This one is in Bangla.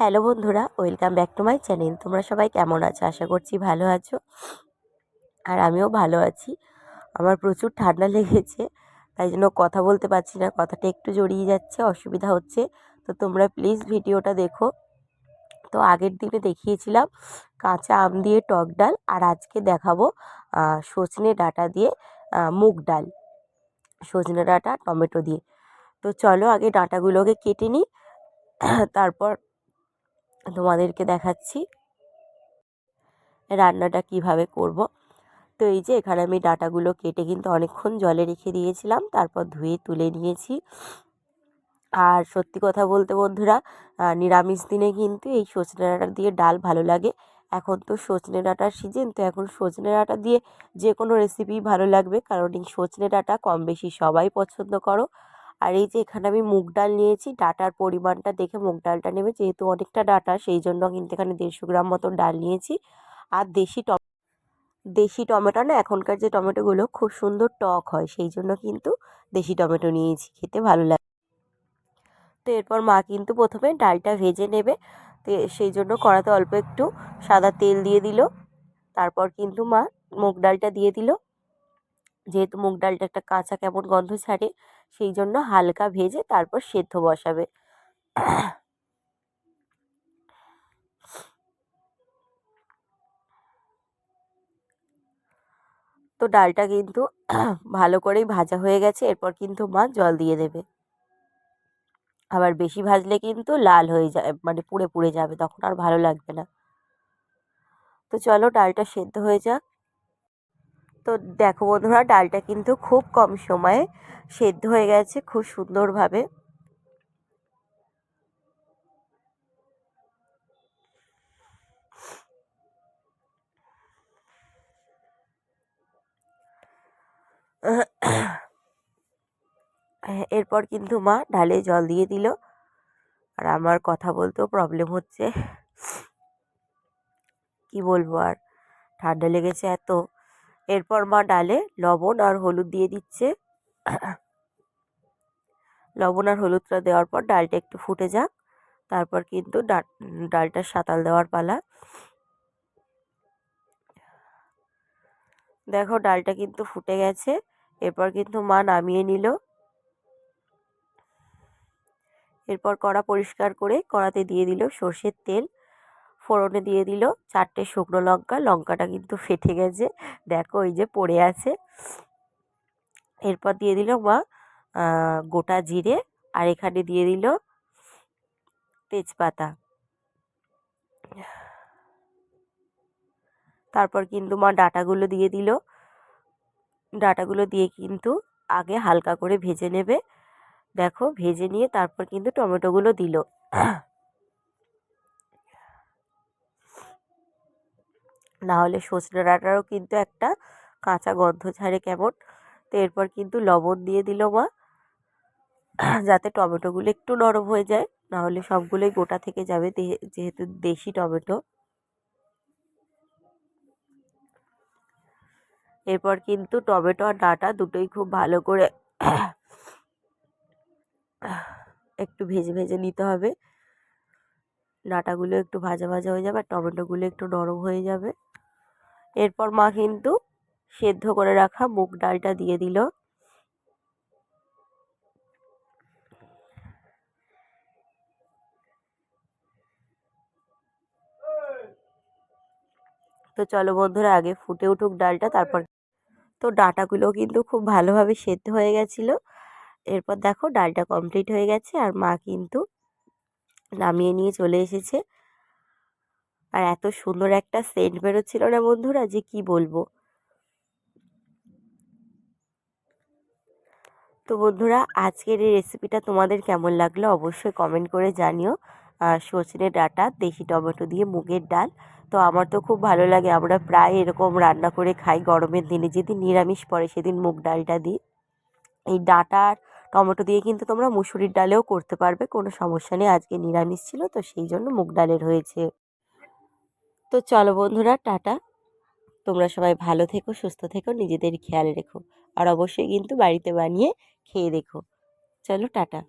হ্যালো বন্ধুরা, welcome back to my channel. তোমরা সবাই কেমন আছো? আশা করছি ভালো আছো। আর আমিও ভালো আছি। আমার প্রচুর ঠান্ডা লেগেছে, তাই জন্য কথা বলতে পারছি না। কথাটা একটু জড়িয়ে যাচ্ছে, অসুবিধা হচ্ছে। তো তোমরা প্লিজ ভিডিওটা দেখো। তো আগের দিনে দেখিয়েছিলাম কাঁচা আম দিয়ে টক ডাল, আর আজকে দেখাবো সজনে ডাঁটা দিয়ে মুগ ডাল। সজনে ডাঁটা, টমেটো দিয়ে। তো চলো আগে ডাঁটাগুলোকে কেটে নিই। তারপর তোমাদেরকে দেখাচ্ছি। রান্নাটা কীভাবে করব। তো এই যে এখানে আমি ডাঁটাগুলো কেটে কিন্তু অনেকক্ষণ জলে রেখে দিয়েছিলাম, তারপর ধুয়ে তুলে নিয়েছি। আর সত্যি কথা বলতে বন্ধুরা নিরামিষ দিনে কিন্তু এই সজনে ডাঁটা দিয়ে ডাল ভালো লাগে। এখন তো সজনে ডাঁটার সিজন তো এখন সজনে ডাঁটা দিয়ে যে কোনো রেসিপি ভালো লাগবে। কারণ এই সজনে ডাঁটা কম বেশি সবাই পছন্দ করো। আর এই যে এখানে আমি মুগ ডাল নিয়েছি, ডাটার পরিমাণটা দেখে মুগ ডালটা নেবে, যেহেতু অনেকটা ডাটা, সেই জন্য কিন্তু এখানে দেড়শো গ্রাম মতন ডাল নিয়েছি। আর দেশি টম, দেশি টমেটো না, এখনকার যে টমেটোগুলো খুব সুন্দর টক হয়, সেই জন্য কিন্তু দেশি টমেটো নিয়েছি, খেতে ভালো লাগে। তো এরপর মা কিন্তু প্রথমে ডালটা ভেজে নেবে, তো সেই জন্য কড়াতে অল্প একটু সাদা তেল দিয়ে দিল। তারপর কিন্তু মা মুগ ডালটা দিয়ে দিল। যেহেতু মুগ ডালটা একটা কাঁচা কেমন গন্ধ ছাড়ে, সেই জন্য হালকা ভেজে তারপর সেদ্ধ বসাবে। তো ডালটা কিন্তু ভালো করেই ভাজা হয়ে গেছে, এরপর কিন্তু মা জল দিয়ে দেবে। আবার বেশি ভাজলে কিন্তু লাল হয়ে যায় মানে পুড়ে পুড়ে যাবে, তখন আর ভালো লাগবে না। তো চলো ডালটা সেদ্ধ হয়ে যাক। তো দেখো বন্ধুরা, ডালটা কিন্তু খুব কম সময়ে সেদ্ধ হয়ে গেছে খুব সুন্দরভাবে। এরপর কিন্তু মা ডালে জল দিয়ে দিল। আর আমার কথা বলতেও প্রবলেম হচ্ছে। কি বলব আর? ঠান্ডা লেগেছে এত। এরপর মা ডালে লবণ আর হলুদ দিয়ে দিচ্ছে। লবণ আর হলুদটা দেওয়ার পর ডালটা একটু ফুটে যাক। তারপর কিন্তু ডালটা সাঁতাল দেওয়ার পালা। দেখো ডালটা কিন্তু ফুটে গেছে। এরপর কিন্তু মা নামিয়ে নিল। এরপর কড়া পরিষ্কার করে কড়াতে দিয়ে দিল সর্ষের তেল। ফোড়নে দিয়ে দিল। চারটে শুকনো লঙ্কা, লঙ্কাটা কিন্তু ফেটে গেছে। দেখো ওই যে পড়ে আছে। এরপর দিয়ে দিল মা গোটা জিরে আর এখানে দিয়ে দিল তেজপাতা। তারপর কিন্তু মা ডাটাগুলো দিয়ে দিল। ডাটাগুলো দিয়ে কিন্তু আগে হালকা করে ভেজে নেবে। দেখো ভেজে নিয়ে তারপর কিন্তু টমেটোগুলো দিল। না হলে সজনে ডাঁটারও কিন্তু একটা কাঁচা গন্ধ ছাড়ে কেমন। তো এরপর কিন্তু লবণ দিয়ে দিল মা। যাতে টমেটোগুলো একটু নরম হয়ে যায়, না হলে সবগুলোই গোটা থেকে যাবে যেহেতু দেশি টমেটো। এরপর কিন্তু টমেটো আর ডাঁটা দুটোই খুব ভালো করে একটু ভেজে ভেজে নিতে হবে। ডাঁটাগুলো একটু ভাজা ভাজা হয়ে যাবে আর টমেটোগুলো একটু নরম হয়ে যাবে। এরপর মা কিন্তু সেদ্ধ করে রাখা মুগ ডালটা দিয়ে দিল। তো চলো বন্ধুরা, আগে ফুটে উঠুক ডালটা, তারপর তো ডাঁটাগুলো কিন্তু খুব ভালোভাবে সেদ্ধ হয়ে গেছিল। এরপর দেখো ডালটা কমপ্লিট হয়ে গেছে আর মা কিন্তু নামিয়ে নিয়ে চলে এসেছে। আর এত সুন্দর একটা সেন্ট বেরোচ্ছিল না বন্ধুরা, যে কি বলব? তো বন্ধুরা, আজকের এই রেসিপিটা তোমাদের কেমন লাগল অবশ্যই কমেন্ট করে জানিও। সজনে ডাটা, দেশি টমেটো দিয়ে মুগের ডাল। তো আমার তো খুব ভালো লাগে, আমরা প্রায় এরকম রান্না করে খাই গরমের দিনে, যেদিন নিরামিষ পড়ে সেদিন মুগ ডালটা দিই। এই ডাটার টমেটো দিয়ে কিন্তু তোমরা মুসুরির ডালেও করতে পারবে, কোনো সমস্যা নেই, আজকে নিরামিষ ছিল, তো সেই জন্য মুগ ডালের হয়েছে। তো চলো বন্ধুরা, টাটা। তোমরা সবাই ভালো থেকো, সুস্থ থেকো, নিজেদের খেয়াল রেখো। আর অবশ্যই কিন্তু বাড়িতে বানিয়ে খেয়ে দেখো। চলো, টাটা।